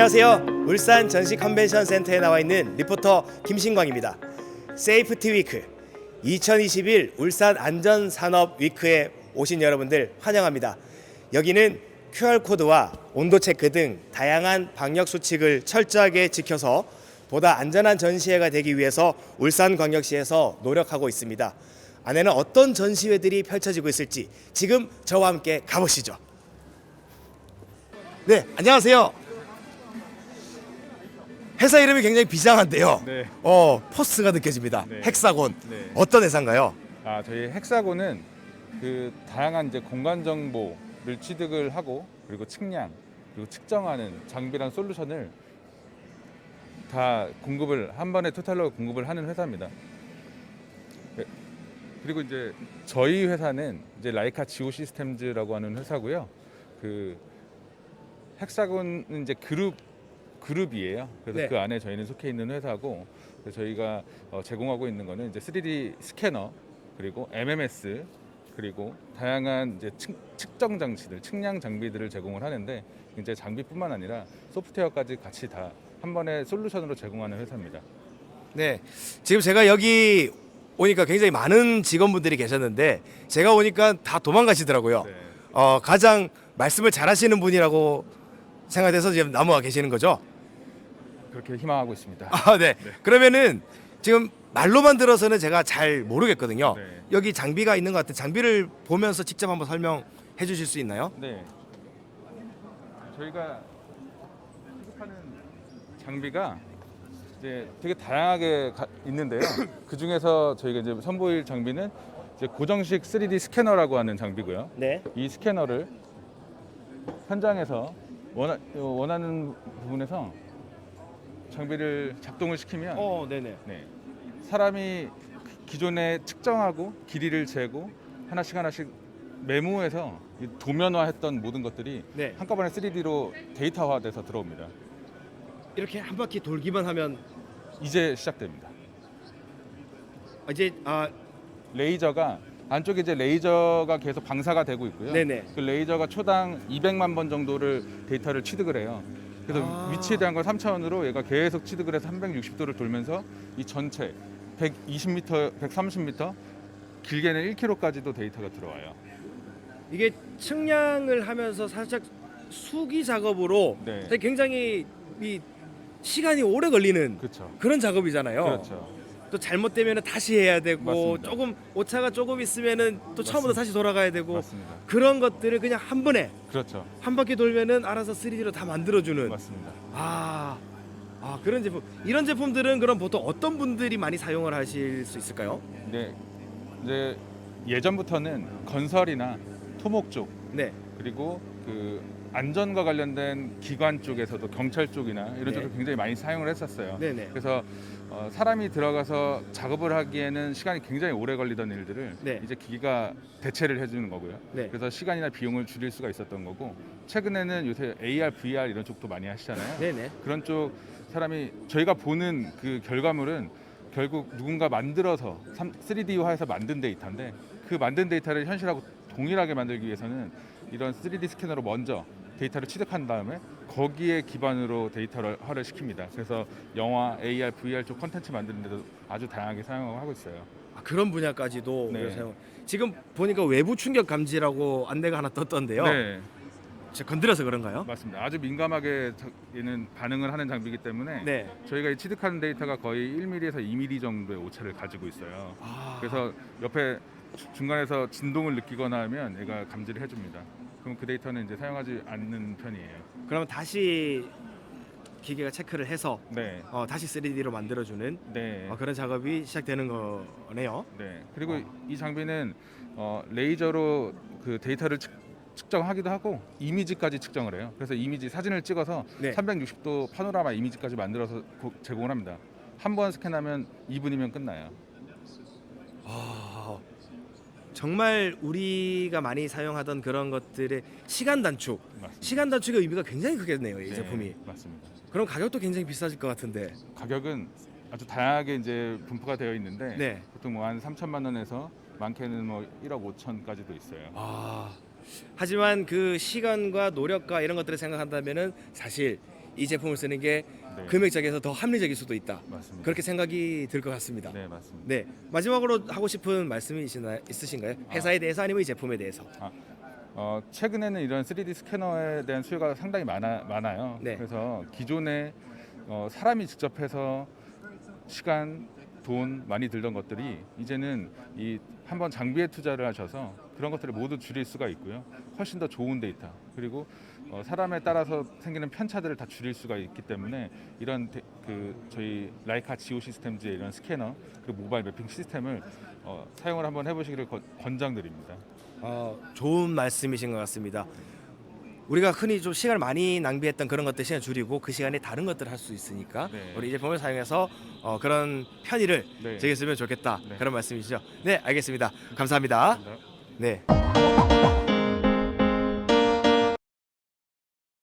안녕하세요. 울산 전시 컨벤션 센터에 나와 있는 리포터 김신광입니다. 세이프티 위크 2021 울산 안전 산업 위크에 오신 여러분들 환영합니다. 여기는 QR 코드와 온도 체크 등 다양한 방역 수칙을 철저하게 지켜서 보다 안전한 전시회가 되기 위해서 울산광역시에서 노력하고 있습니다. 안에는 어떤 전시회들이 펼쳐지고 있을지 지금 저와 함께 가보시죠. 네, 안녕하세요. 회사 이름이 굉장히 비장한데요. 네. 어, 포스가 느껴집니다. 네. 헥사곤. 네. 어떤 회사인가요? 아, 저희 헥사곤은 그 다양한 이제 공간 정보를 취득을 하고 그리고 측량 그리고 측정하는 장비랑 솔루션을 다 공급을 한 번에 토탈로 공급을 하는 회사입니다. 네. 그리고 이제 저희 회사는 이제 라이카 지오 시스템즈라고 하는 회사고요. 그 헥사곤은 이제 그룹 그룹이에요. 그래서 네. 그 안에 저희는 속해 있는 회사고 그래서 저희가 어, 제공하고 있는 거는 이제 3D 스캐너 그리고 MMS 그리고 다양한 이제 측, 측정 장치들, 측량 장비들을 제공을 하는데 이제 장비뿐만 아니라 소프트웨어까지 같이 다 한 번에 솔루션으로 제공하는 회사입니다. 네. 지금 제가 여기 오니까 굉장히 많은 직원분들이 계셨는데 제가 오니까 다 도망가시더라고요. 네. 어, 가장 말씀을 잘하시는 분이라고 생각돼서 지금 남아와 계시는 거죠? 그렇게 희망하고 있습니다. 아, 네. 그러면은 지금 말로만 들어서는 제가 잘 모르겠거든요. 네. 여기 장비가 있는 것 같은 장비를 보면서 직접 한번 설명해 주실 수 있나요? 네. 저희가 취급하는 장비가 이제 되게 다양하게 가- 있는데요. 그 중에서 저희가 이제 선보일 장비는 이제 고정식 3D 스캐너라고 하는 장비고요. 네. 이 스캐너를 현장에서 원하, 원하는 부분에서 장비를 작동을 시키면 어, 네네. 네. 사람이 기존에 측정하고 길이를 재고 하나씩 하나씩 메모해서 이 도면화했던 모든 것들이 네. 한꺼번에 3D로 데이터화돼서 들어옵니다. 이렇게 한 바퀴 돌기만 하면 이제 시작됩니다. 이제 아, 레이저가 안쪽에 이제 레이저가 계속 방사가 되고 있고요. 네네. 그 레이저가 초당 200만 번 정도를 데이터를 취득을 해요. 그래서 아. 위치에 대한 걸 3차원으로 얘가 계속 취득을 해서 360도를 돌면서 이 전체 120m, 130m, 길게는 1km까지도 데이터가 들어와요. 이게 측량을 하면서 살짝 수기 작업으로 네. 굉장히 이 시간이 오래 걸리는 그렇죠. 그런 작업이잖아요. 그렇죠. 또 잘못되면 다시 해야 되고 맞습니다. 조금 오차가 조금 있으면은 또 처음부터. 다시 돌아가야 되고 맞습니다. 그런 것들을 그냥 한 번에 그렇죠. 한 바퀴 돌면은 알아서 3D로 다 만들어주는 맞습니다. 아, 아 그런 제품 이런 제품들은 그럼 보통 어떤 분들이 많이 사용을 하실 수 있을까요? 네. 이제 예전부터는 건설이나 토목 쪽 네, 그리고 그 안전과 관련된 기관 쪽에서도 경찰 쪽이나 이런 네. 쪽으로 굉장히 많이 사용을 했었어요. 네네. 그래서 어, 사람이 들어가서 작업을 하기에는 시간이 굉장히 오래 걸리던 일들을 네. 이제 기기가 대체를 해주는 거고요. 네. 그래서 시간이나 비용을 줄일 수가 있었던 거고 최근에는 요새 AR, VR 이런 쪽도 많이 하시잖아요. 네네. 그런 쪽 사람이 저희가 보는 그 결과물은 결국 누군가 만들어서 3D화해서 만든 데이터인데 그 만든 데이터를 현실하고 동일하게 만들기 위해서는 이런 3D 스캐너로 먼저 데이터를 취득한 다음에 거기에 기반으로 데이터화를 시킵니다. 그래서 영화, AR, VR 쪽 컨텐츠 만드는 데도 아주 다양하게 사용하고 있어요. 아, 그런 분야까지도 네. 사용. 지금 보니까 외부 충격 감지라고 안내가 하나 떴던데요. 네, 제가 건드려서 그런가요? 맞습니다. 아주 민감하게 자- 얘는 반응을 하는 장비이기 때문에 네. 저희가 이 취득하는 데이터가 거의 1mm에서 2mm 정도의 오차를 가지고 있어요. 아, 그래서 옆에 주- 중간에서 진동을 느끼거나 하면 얘가 감지를 해줍니다. 그럼 그 데이터는 이제 사용하지 않는 편이에요. 그러면 다시 기계가 체크를 해서 네, 어, 다시 3D로 만들어주는 네, 어, 그런 작업이 시작되는 거네요. 네. 그리고 어. 이 장비는 어, 레이저로 그 데이터를 측, 측정하기도 하고 이미지까지 측정을 해요. 그래서 이미지 사진을 찍어서 네. 360도 파노라마 이미지까지 만들어서 고- 제공을 합니다. 한 번 스캔하면 2분이면 끝나요. 아, 정말 우리가 많이 사용하던 그런 것들의 시간 단축, 맞습니다. 시간 단축의 의미가 굉장히 크겠네요. 이 네, 제품이. 맞습니다. 그럼 가격도 굉장히 비싸질 것 같은데. 가격은 아주 다양하게 이제 분포가 되어 있는데 네. 보통 뭐 한 3천만 원에서 많게는 뭐 1억 5천까지도 있어요. 아, 하지만 그 시간과 노력과 이런 것들을 생각한다면은 사실 이 제품을 쓰는 게 네. 금액적에서 더 합리적일 수도 있다. 맞습니다. 그렇게 생각이 들 것 같습니다. 네 맞습니다. 네 마지막으로 하고 싶은 말씀이 있으나, 있으신가요? 회사에 대해서 아니면 이 제품에 대해서? 어, 최근에는 이런 3D 스캐너에 대한 수요가 상당히 많아, 많아요. 네. 그래서 기존에 어, 사람이 직접 해서 시간, 돈 많이 들던 것들이 이제는 이 한번 장비에 투자를 하셔서 그런 것들을 모두 줄일 수가 있고요. 훨씬 더 좋은 데이터 그리고 어, 사람에 따라서 생기는 편차들을 다 줄일 수가 있기 때문에 이런 데, 그 저희 라이카 지오 시스템즈의 이런 스캐너 그리고 모바일 매핑 시스템을 어, 사용을 한번 해보시기를 권- 권장드립니다. 어, 좋은 말씀이신 것 같습니다. 우리가 흔히 좀 시간을 많이 낭비했던 그런 것들 시간 줄이고 그 시간에 다른 것들을 할 수 있으니까 네. 우리 이 제품을 사용해서 어, 그런 편의를 네. 즐겼으면 좋겠다 네. 그런 말씀이시죠? 네 알겠습니다. 감사합니다. 감사합니다. 네. 네.